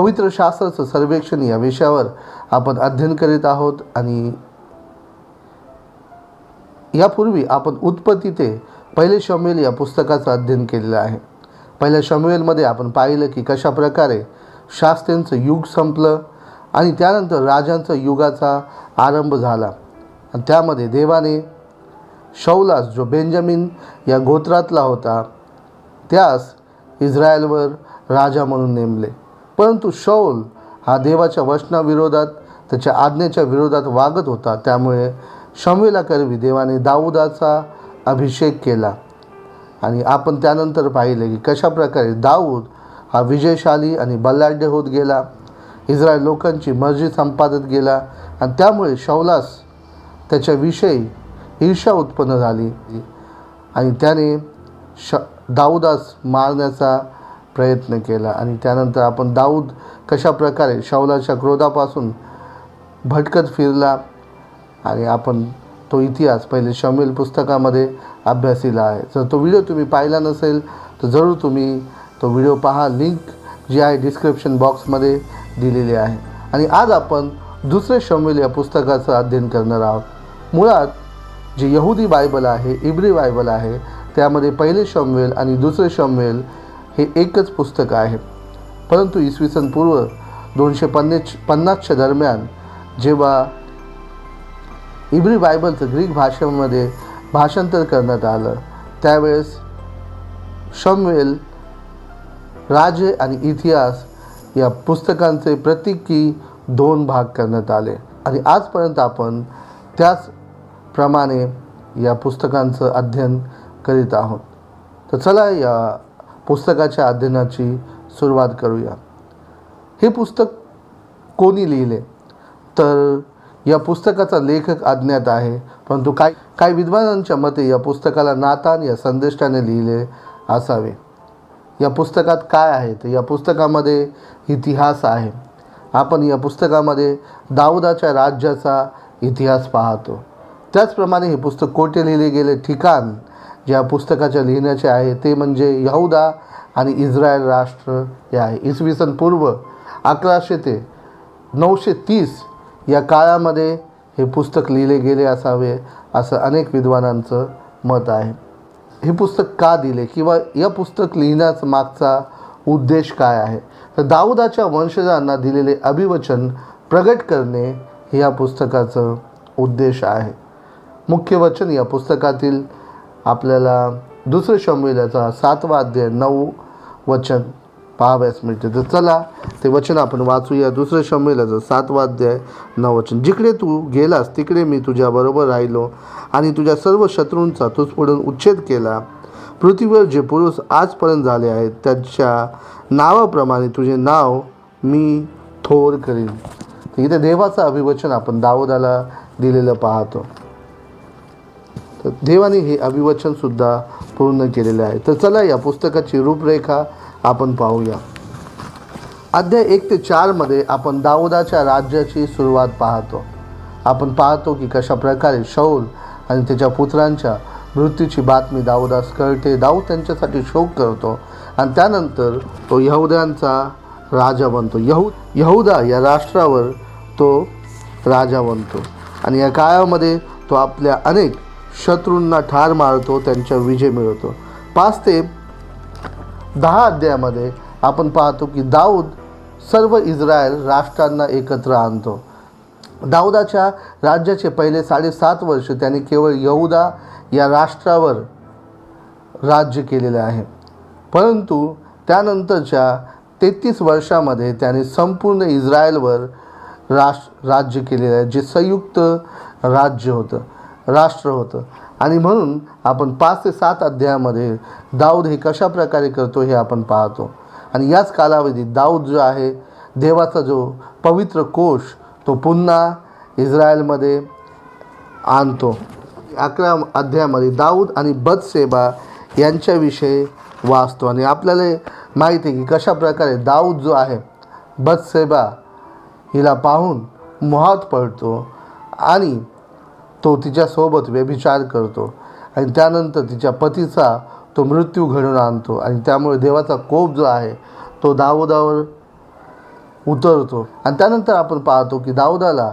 पवित्र शास्त्राचं सर्वेक्षण या विषयावर आपण अध्ययन करीत आहोत आणि यापूर्वी आपण उत्पत्ती ते पहिले शमेल या पुस्तकाचं अध्ययन केलेलं आहे. पहिल्या शमेलमध्ये आपण पाहिलं की कशा प्रकारे शास्त्रींचं युग संपलं आणि त्यानंतर राजांचा युगाचा आरंभ झाला. आणि त्यामध्ये देवाने शौलास जो बेंजामिन या गोत्रातला होता त्यास इस्रायलवर राजा म्हणून नेमले. परंतु शौल हा देवाच्या वचनाविरोधात त्याच्या आज्ञेच्या विरोधात वागत होता. त्यामुळे शमवेलाकरवी देवाने दाऊदाचा अभिषेक केला. आणि आपण त्यानंतर पाहिले की कशाप्रकारे दाऊद हा विजयशाली आणि बलाढ्य होत गेला. इस्रायल लोकांची मर्जी संपादत गेला. आणि त्यामुळे शौलास त्याच्याविषयी ईर्षा उत्पन्न झाली. आणि त्याने श दाऊदास मारण्याचा प्रयत्न केला आणि त्यानंतर आपण दाऊद कशा प्रकारे शौलाच्या क्रोधापासून भटकत फिरला आणि आपण तो इतिहास पहिले शमील पुस्तकामध्ये अभ्यासीला आहे. जर तो व्हिडिओ तुम्ही पाहिला नसेल तर जरूर तुम्ही तो व्हिडिओ पहा. लिंक जी आहे डिस्क्रिप्शन बॉक्समध्ये दिलेली आहे. आणि आज आपण दुसरे शमील या पुस्तकाचं अध्ययन करणार आहोत. मुळात जे यहुदी बायबल आहे इब्री बायबल आहे त्यामध्ये पहिले शमवेल आणि दुसरे शमवेल हे एकच पुस्तक आहे. परंतु इसवी सन पूर्व दोनशे पन्नास पन्नासच्या दरम्यान जेव्हा इब्री बायबलचं ग्रीक भाषेमध्ये भाषांतर करण्यात आलं त्यावेळेस शमवेल राजे आणि इतिहास या पुस्तकांचे प्रत्येकी दोन भाग करण्यात आले. आणि आजपर्यंत आपण त्याच प्रमाणे या पुस्तकांचं अध्ययन करीत आहोत. तर चला या पुस्तकाच्या अध्ययनाची सुरुवात करूया. हे पुस्तक कोणी लिहिले? तर या पुस्तकाचा लेखक अज्ञात आहे परंतु काय काही विद्वानांच्या मते या पुस्तकाला नातान या संदेष्टाने लिहिले असावे? या पुस्तकात काय आहे? तर या पुस्तकामध्ये इतिहास आहे. आपण या पुस्तकामध्ये दाऊदाच्या राज्याचा इतिहास पाहतो. त्याचप्रमाणे हे पुस्तक कोठे लिहिले गेले? ठिकाण ज्या पुस्तकाच्या लिहिण्याचे आहे ते म्हणजे यहुदा आणि इस्रायल राष्ट्र हे आहे. इसवी सन पूर्व अकराशे ते नऊशे तीस या काळामध्ये हे पुस्तक लिहिले गेले असावे असं अनेक विद्वानांचं मत आहे. हे पुस्तक का दिले किंवा या पुस्तक लिहिण्याचा मागचा उद्देश काय आहे? तर दाऊदाच्या वंशजांना दिलेले अभिवचन प्रगट करणे हे या पुस्तकाचं उद्देश आहे. मुख्य वचन या पुस्तकातील आपल्याला दुसरं शंभूल्याचा सातवा अध्याय नऊ वचन पाहाव्यास मिळते. तर चला ते वचन आपण वाचूया. दुसरं शंभूल्याचं सातवा अध्याय नऊ वचन. जिकडे तू गेलास तिकडे मी तुझ्याबरोबर राहिलो आणि तुझ्या सर्व शत्रूंचा तुझपुढून उच्छेद केला. पृथ्वीवर जे पुरुष आजपर्यंत झाले आहेत त्यांच्या नावाप्रमाणे तुझे नाव मी थोर करीन. इथे देवाचं अभिवचन आपण दाऊदाला दिलेलं पाहतो. तर देवाने हे अभिवचनसुद्धा पूर्ण केलेलं आहे. तर चला या पुस्तकाची रूपरेखा आपण पाहूया. अध्याय एक ते चारमध्ये आपण दाऊदाच्या राज्याची सुरुवात पाहतो. आपण पाहतो की कशा प्रकारे शौल आणि त्याच्या पुत्रांच्या मृत्यूची बातमी दाऊदास कळते. दाऊद त्यांच्यासाठी शोक करतो आणि त्यानंतर तो यहुद्यांचा राजा बनतो. यहू यहुदा या राष्ट्रावर तो राजा बनतो. आणि या काळामध्ये तो आपल्या अनेक शत्रूंना ठार मारतो त्यांच्या विजय मिळवतो. पाच ते दहा अध्यायामध्ये आपण पाहतो की दाऊद सर्व इस्रायल राष्ट्रांना एकत्र आणतो. दाऊदाच्या राज्याचे पहिले साडेसात वर्ष त्यांनी केवळ यहुदा या राष्ट्रावर राज्य केलेले आहे. परंतु त्यानंतरच्या तेहतीस वर्षामध्ये त्याने संपूर्ण इस्रायलवर राष्ट्र राज्य केलेलं आहे जे संयुक्त राज्य होतं. राष्ट्र होतं. आणि म्हणून आपण पाच ते सात अध्यायामध्ये दाऊद हे कशा प्रकारे करतो हे आपण पाहतो. आणि याच कालावधीत दाऊद जो आहे देवाचा जो पवित्र कोश तो पुन्हा इस्रायलमध्ये आणतो. अकरा अध्यायामध्ये दाऊद आणि बदसेबा यांच्याविषयी वाचतो. आणि आपल्याला माहिती आहे की कशा प्रकारे दाऊद जो आहे बदसेबा हिला पाहून मोहात पडतो. आणि तो तिच्यासोबत व्यभिचार करतो आणि त्यानंतर तिच्या पतीचा तो मृत्यू घडून आणतो आणि त्यामुळे देवाचा कोप जो आहे तो दाऊदावर उतरतो. आणि त्यानंतर आपण पाहतो की दाऊदाला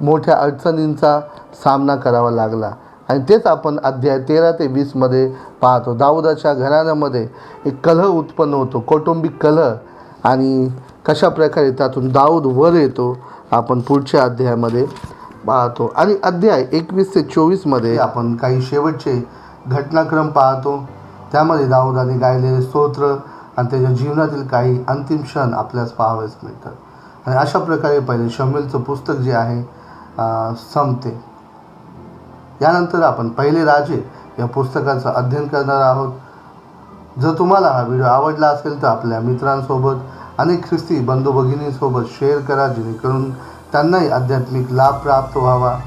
मोठ्या अडचणींचा सामना करावा लागला. आणि तेच आपण अध्याय तेरा ते वीसमध्ये पाहतो. दाऊदाच्या घराण्यामध्ये एक कलह उत्पन्न होतो. कौटुंबिक कलह आणि कशा प्रकारे त्यातून दाऊद वर येतो आपण पुढच्या अध्यायामध्ये पाहतो. आणि अध्याय एकवीस ते चोवीसमध्ये आपण काही शेवटचे घटनाक्रम पाहतो. त्यामध्ये दाऊदाने गायलेले स्तोत्र आणि त्याच्या जीवनातील काही अंतिम क्षण आपल्यास पाहावेच मिळतात. आणि अशा प्रकारे पहिले शमेलचं पुस्तक जे आहे संपते. यानंतर आपण पहिले राजे या पुस्तकाचं अध्ययन करणार आहोत. जर तुम्हाला हा व्हिडिओ आवडला असेल तर आपल्या मित्रांसोबत अनेक ख्रिस्ती बंधू भगिनींसोबत शेअर करा जेणेकरून त्यांनाही आध्यात्मिक लाभ प्राप्त व्हावा.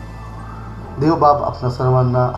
देवबाप आपल्या सर्वांना